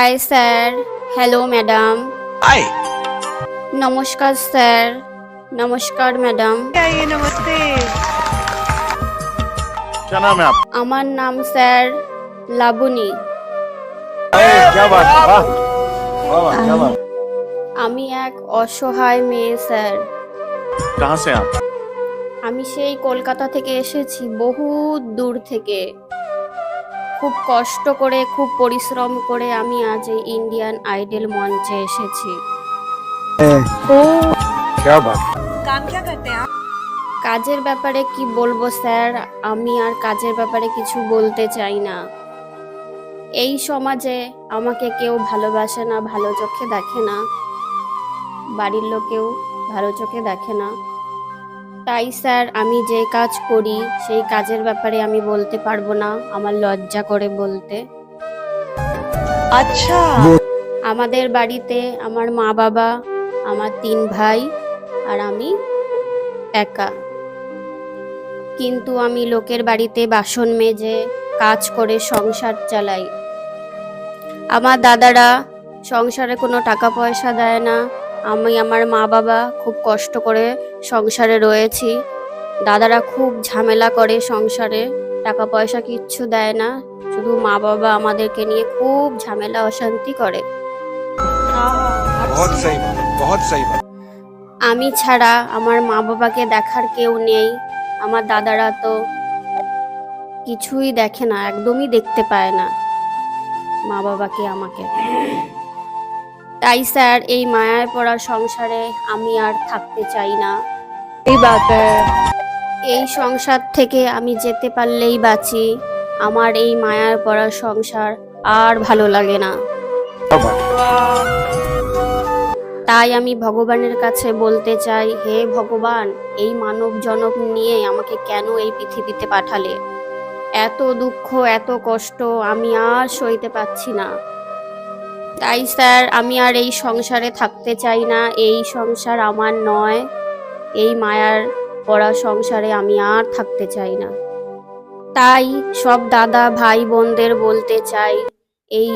Hi sir hello madam. Hi. নমস্কার sir নমস্কার madam. নমস্তে। আমার নাম স্যার লাবণী। আমি এক অসহায় মেয়ে স্যার। আমি সেই কলকাতা থেকে এসেছি বহু দূর থেকে। খুব কষ্ট করে খুব পরিশ্রম করে আমি আজ এই ইন্ডিয়ান আইডল মঞ্চে এসেছি। হ্যাঁ। ও। কাজের ব্যাপারে কি বলব স্যার? আমি আর কাজের ব্যাপারে কিছু বলতে চাই না। এই সমাজে আমাকে কেউ ভালোবাসে না ভালো চোখে দেখে না। বাড়ির লোকেও ভালো চোখে দেখে না। তাই স্যার আমি যে কাজ করি সেই কাজের ব্যাপারে আমি বলতে পারব না আমার লজ্জা করে বলতে। আচ্ছা। আমাদের বাড়িতে আমার মা বাবা আমার তিন ভাই আর আমি একা। কিন্তু আমি লোকের বাড়িতে বাসন মেজে কাজ করে সংসার চালাই। আমার দাদারা সংসারে কোনো টাকা পয়সা দেয় না আমি আমার মা বাবা খুব কষ্ট করে সংসারে রয়েছি। দাদারা খুব ঝামেলা করে সংসারে। টাকা পয়সা কিচ্ছু দেয় না। শুধু মা বাবা আমাদেরকে নিয়ে খুব ঝামেলা অশান্তি করে। আমি ছাড়া আমার মা বাবাকে দেখার কেউ নেই। আমার দাদারা তো কিছুই দেখে না একদমই দেখতে পায় না মা বাবাকে আমাকে। তাই স্যার এই মায়ার পড়া সংসারে আমি আর থাকতে চাই না। এই সংসার থেকে আমি যেতে পারলেই বাঁচি। আমার এই মায়ার পড়া সংসার আর ভালো লাগে না। তাই আমি ভগবানের কাছে বলতে চাই হে ভগবান এই মানব জনক নিয়ে আমাকে কেন এই পৃথিবীতে পাঠালে? এত দুঃখ এত কষ্ট আমি আর সইতে পারছি না। তাই স্যার আমি আর এই সংসারে থাকতে চাই না। এই সংসার আমার নয়। এই মায়ার পড়া সংসারে আমি আর থাকতে চাই না। তাই সব দাদা ভাই বোনদের বলতে চাই এই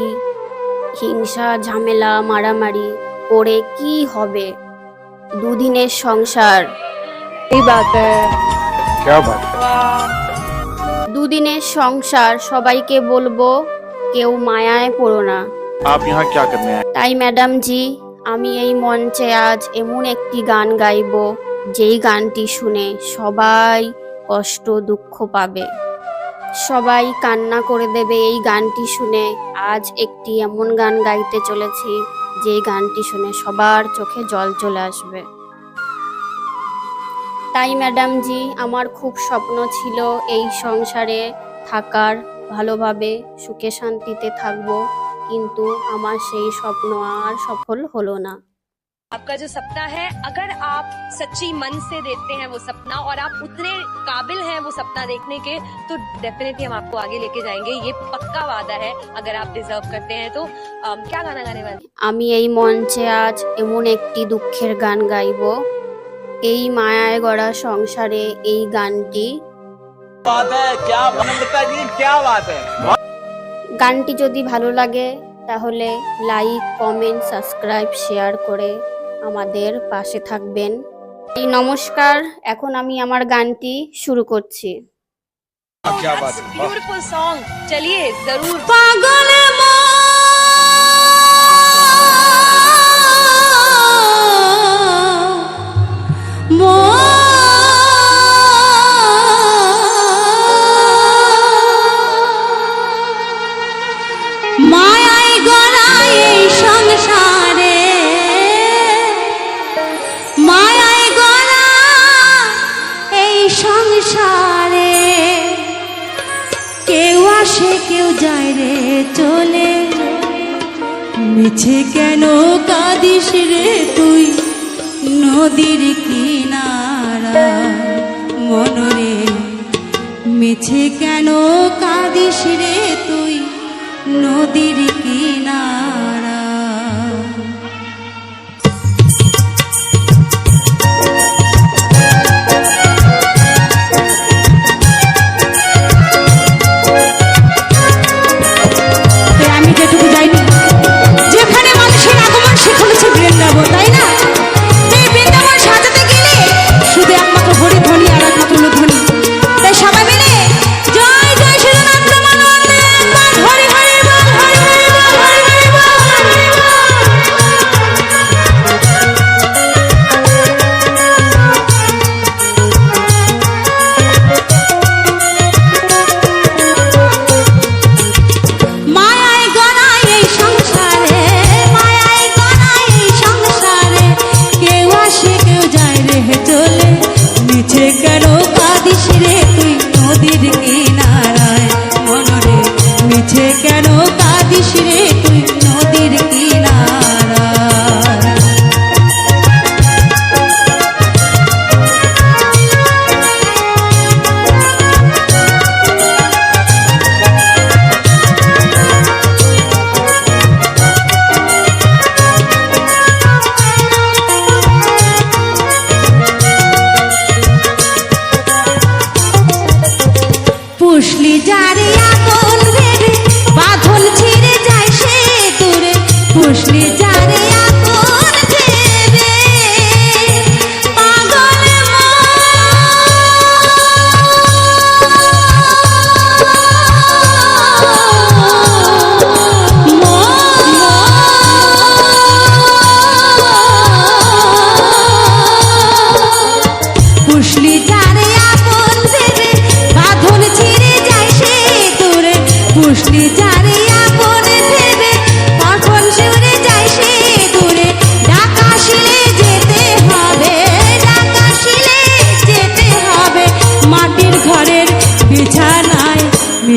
হিংসা ঝামেলা মারামারি করে কি হবে? দুদিনের সংসার। দুদিনের সংসার সবাইকে বলব কেউ মায়ায় পড়ো না। आप यहाँ क्या करने आए তাই ম্যাডাম জি আমি এই মঞ্চে আজ এমন একটি গান গাইবো যেই গানটি শুনে সবাই কষ্ট দুঃখ পাবে সবাই কান্না করে দেবে এই গানটি শুনে আজ একটি এমন গান গাইতে চলেছি যে গানটি শুনে সবার চোখে জল চলে আসবে তাই ম্যাডাম জি আমার খুব স্বপ্ন ছিল এই সংসারে থাকার ভালোভাবে সুখে শান্তিতে থাকবো কিন্তু আমার সেই স্বপ্ন আর সফল হলো না आपका जो सपना है अगर आप सच्ची मन से देखते हैं वो सपना और आप उतने काबिल हैं वो सपना देखने के तो डेफिनेटली हम आपको आगे लेके जाएंगे ये पक्का वादा है अगर आप डिजर्व करते हैं तो अम, क्या गाना गाने वाले हैं? আমি এই মঞ্চে আজ এমন একটি দুঃখের গান গাইব এই মায়ায় গড়া সংসারে এই গানটি बात है क्या नम्रता जी क्या बात है গানটি যদি ভালো লাগে তাহলে লাইক কমেন্ট সাবস্ক্রাইব শেয়ার করে আমাদের পাশে থাকবেন। নমস্কার এখন আমি আমার গানটি শুরু করছি। আচ্ছা, পাগল চলে। মিছে কেন কাঁদিস রে তুই? নদীর কিনারা মনরে মিছে কেন কাঁদিস রে তুই? নদীর কিনারা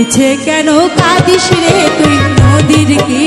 মিছে কেন? কাঁদিস রে তুই নদীর কি